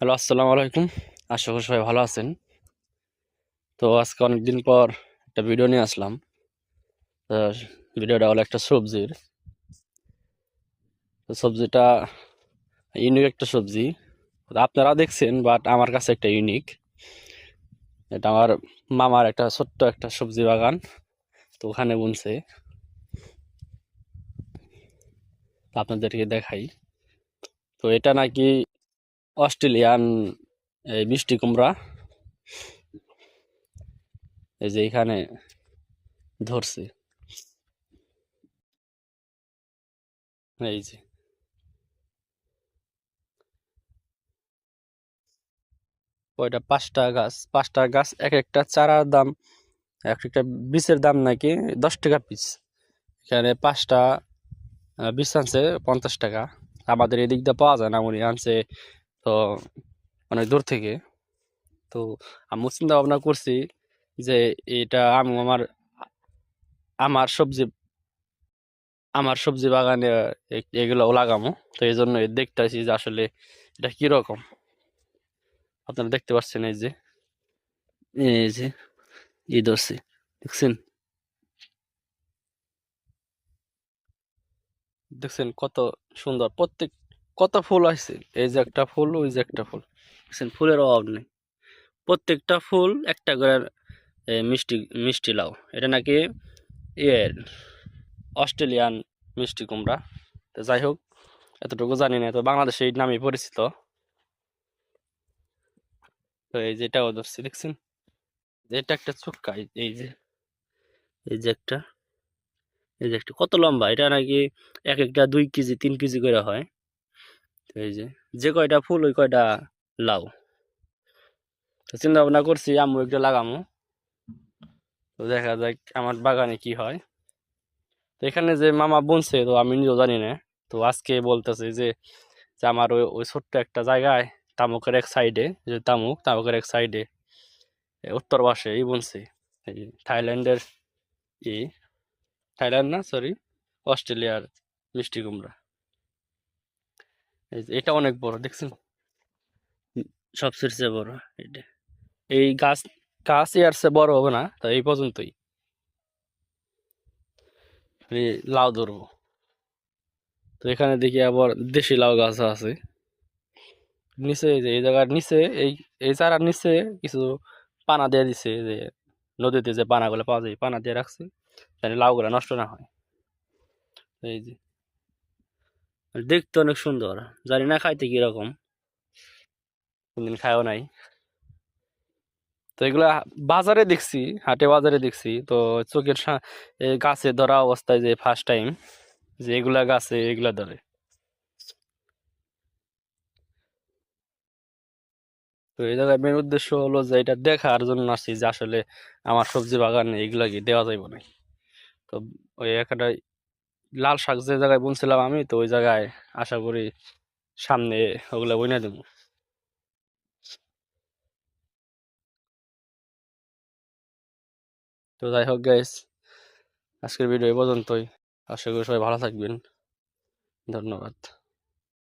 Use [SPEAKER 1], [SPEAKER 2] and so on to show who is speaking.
[SPEAKER 1] Hello, আসসালামু আলাইকুম। আশা করি সবাই ভালো আছেন। তো আজকে অনেকদিন পর একটা ভিডিও নিয়ে আসলাম। ভিডিওটা হলো একটা সবজির। সবজিটা ইউনিক একটা সবজি। আপনারা দেখছেন বাট আমার কাছে একটা ইউনিক এটা আমার মামার একটা ছোট্ট একটা সবজি বাগান। তো ওখানে বুনছে। আপনাদেরকে দেখাই। তো এটা নাকি অস্ট্রেলিয়ান, এই মিষ্টি কুমড়া। এই যে এখানে ধরছে। এই যে। ওইটা পাঁচটা গাছ পাঁচটা গাছ এক একটা চারার দাম এক একটা বীজের দাম নাকি দশ টাকা পিস। এখানে পাঁচটা বীজ আনছে পঞ্চাশ টাকা। আমাদের এদিক দিয়ে পাওয়া যায় না, উনি আনছে তো অনেক দূর থেকে। তো আমি চিন্তা ভাবনা করছি যে এটা আমি আমার আমার সবজি আমার সবজি বাগানে এগুলো লাগামো। তো এই জন্য দেখতেছি যে আসলে এটা কীরকম আপনারা দেখতে পাচ্ছেন এই যে এই যে এই ধরছে দেখছেন? দেখছেন কত সুন্দর। প্রত্যেক কত ফুল আছে এই যে একটা ফুল, ওই যে একটা ফুল। দেখছেন ফুলের অভাব নেই। প্রত্যেকটা ফুল একটা করে মিষ্টি মিষ্টি লাউ এটা নাকি ইয়ে অস্ট্রেলিয়ান মিষ্টি কুমড়া। তো যাই হোক, এতটুকু জানি না। তো বাংলাদেশে এই নামে পরিচিত। তো এই যে এটাও ধরছি, দেখছেন? এটা একটা চুক্কা এই যে এই যে একটা, এই যে একটা। কত লম্বা? এটা নাকি এক একটা দুই কেজি, তিন কেজি করে হয়। এই যে যে কয়টা ফুল ওই কয়টা লাউ। তো চিন্তা ভাবনা করছি আমি একটা লাগামো। তো দেখা যাক আমার বাগানে কি হয়। তো এখানে যে মামা বুনছে, তো আমি নিজেও জানি না। তো আজকে বলতেছে যে আমার ওই ওই ছোট্ট একটা জায়গায় তামুকের এক সাইডে যে তামুক, তামুকের এক সাইডে উত্তর পাশে এই বুনছে। এই থাইল্যান্ডের ই, থাইল্যান্ড না সরি অস্ট্রেলিয়ার মিষ্টি কুমড়া। এটা অনেক বড় দেখছেন? সবচেয়ে বড় এটা। এই গাছ গাছ এর চেয়ে বড় হবে না তো এই পর্যন্তই। লাউ ধরবো। তো এখানে দেখি আবার দেশি লাউ গাছ আছে। নিচে এই যে এই জায়গার নিচে এই এই চারার নিচে কিছু পানা দিয়ে দিছে যে নদীতে যে পানাগুলো পাওয়া যায় পানা দিয়ে রাখছে যাতে লাউগুলো নষ্ট না হয়। এই যে দেখতে অনেক সুন্দর। জানি না খাইতে কীরকম। কোনদিন খায়ও নাই। তো এগুলা বাজারে দেখছি, হাটে বাজারে দেখছি। তো চোখের গাছে ধরা অবস্থায় যে ফার্স্ট টাইম যে এগুলা গাছে এগুলা ধরে। তো এই জায়গায় মেন উদ্দেশ্য হলো যে এটা দেখার জন্য আসছি যে আসলে আমার সবজি বাগানে এগুলা কি দেওয়া যাইব না তো ওই একটা লাল শাক যে জায়গায় বুনছিলাম আমি, তো ওই জায়গায় আশা করি সামনে ওগুলা বইনা দেবো। তো যাই হোক গাইস আজকের ভিডিও এ পর্যন্তই। আশা করি সবাই ভালো থাকবেন। ধন্যবাদ।